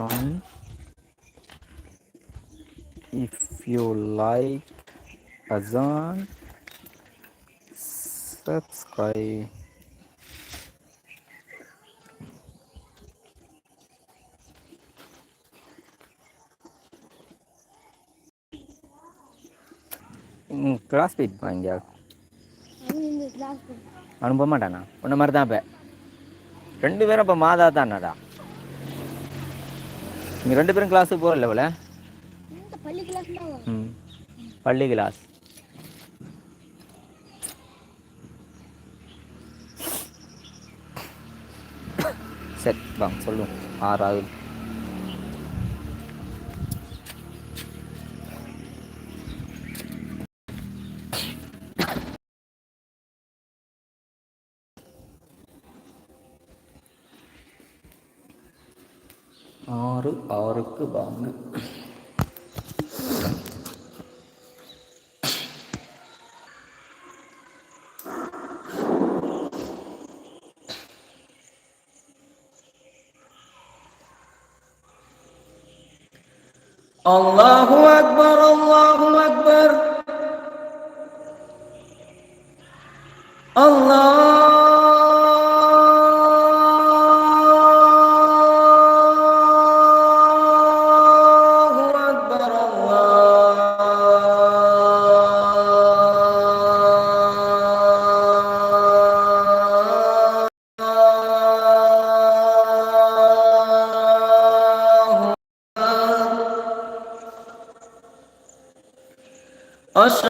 join if you like azan subscribe. Class wait வாங்கியா? அவனு போக மாட்டானா? உன்ன மாதிரி தான் இப்போ ரெண்டு பேரும் இப்போ மாதா தானடா நீ ரெண்டு பேரும் கிளாஸுக்கு போகல இவ்வளோ ம். பள்ளி கிளாஸ் சரி வாங்க சொல்லுவோம். ஆறாவது. ஆறு ஆறுக்கு வாங்க الله أكبر الله us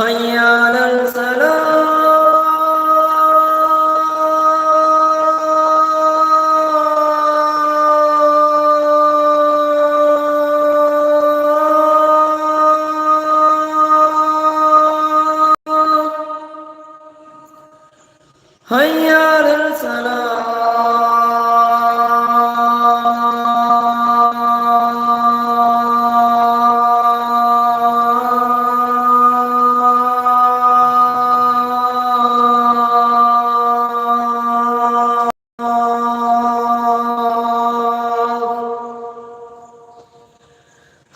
هيا على السلام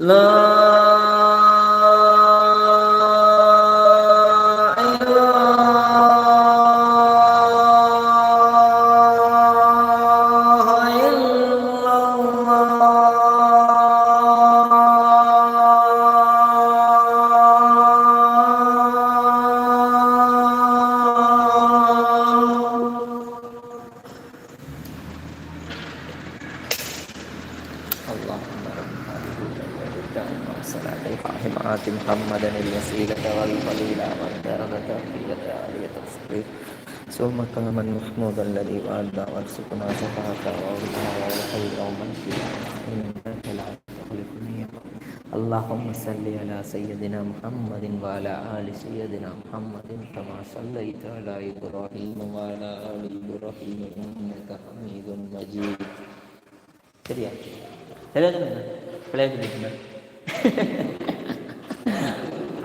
La Allah'ım Rabbim. اللهم صل على الوسيلة والفضيلة والدرجة عالية الصديق ثم الذي وارزقنا إنك لا تخلف اللهم صل على سيدنا محمد وعلى آل سيدنا محمد كما صليت على إبراهيم وعلى آل إبراهيم إنك حميد مجيد.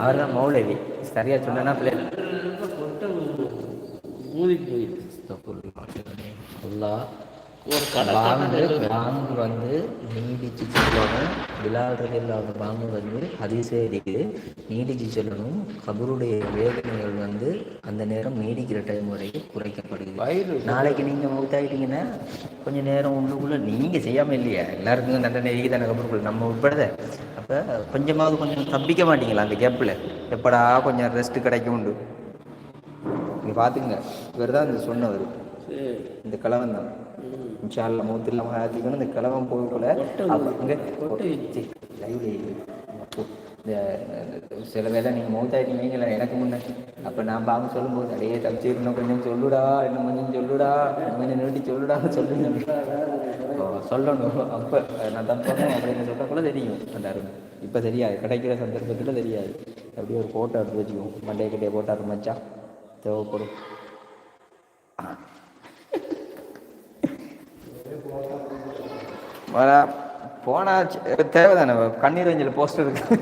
அவர் தான் மௌலவி. சரியா சொன்னா பிள்ளை. ஊதி போயிடுது அல்லாஹ் ஒரு கடை பாங்கு பாங்கு வந்து நீடிச்சு சொல்லணும். விளையாடுறது இல்லாத பாங்கு வந்து அதிசய இருக்குது நீடிச்சு சொல்லணும். கபருடைய வேதனைகள் வந்து அந்த நேரம் நீடிக்கிற டைம் வரைக்கும் குறைக்கப்படுது நாளைக்கு நீங்க மவுத்தாயிட்டீங்கன்னா கொஞ்ச நேரம் உள்ளுக்குள்ள நீங்க செய்யாம இல்லையா. எல்லாருக்கும் நல்ல நெருங்கி தானே கபருக்குள்ள. நம்ம உட்பட அப்ப கொஞ்சமாவது கொஞ்சம் தப்பிக்க மாட்டீங்களா அந்த கேப்ல எப்படா கொஞ்சம் ரெஸ்ட் கிடைக்கும் உண்டு நீங்க பாத்துங்க இவர் தான் இந்த சொன்னவர். இந்த கிழவன் தான். இன்ஷால்ல மூத்து இல்லாமல் இந்த கிழவன் போய் போல அப்ப இங்க சி, லைவ்ல இந்த சில வேலை நீங்கள் மௌத்தாயிட்டீங்க வைங்களேன், எனக்கு முன்னே அப்போ நான் பாங்க சொல்லும்போது அடையே தப்பிச்சு இன்னும் கொஞ்சம் சொல்லுடா இன்னும் கொஞ்சம் சொல்லுடா இன்னும் கொஞ்சம் நீட்டி சொல்லுடா சொல்லு ஓ, சொல்லணும். அப்போ நான் தப்பணும் அப்படின்னு சொல்ல தெரியும் அந்த அருமை. இப்போ தெரியாது. கிடைக்கிற சந்தர்ப்பத்தில் தெரியாது. அப்படியே ஒரு ஃபோட்டோ எடுத்து வச்சுக்குவோம். மண்டைய கிட்டே போட்டோ ஆரம்பிச்சா தேவைப்படும். வர போனா தேவைதானே கண்ணீர் அஞ்சல் போஸ்டர் இருக்கு.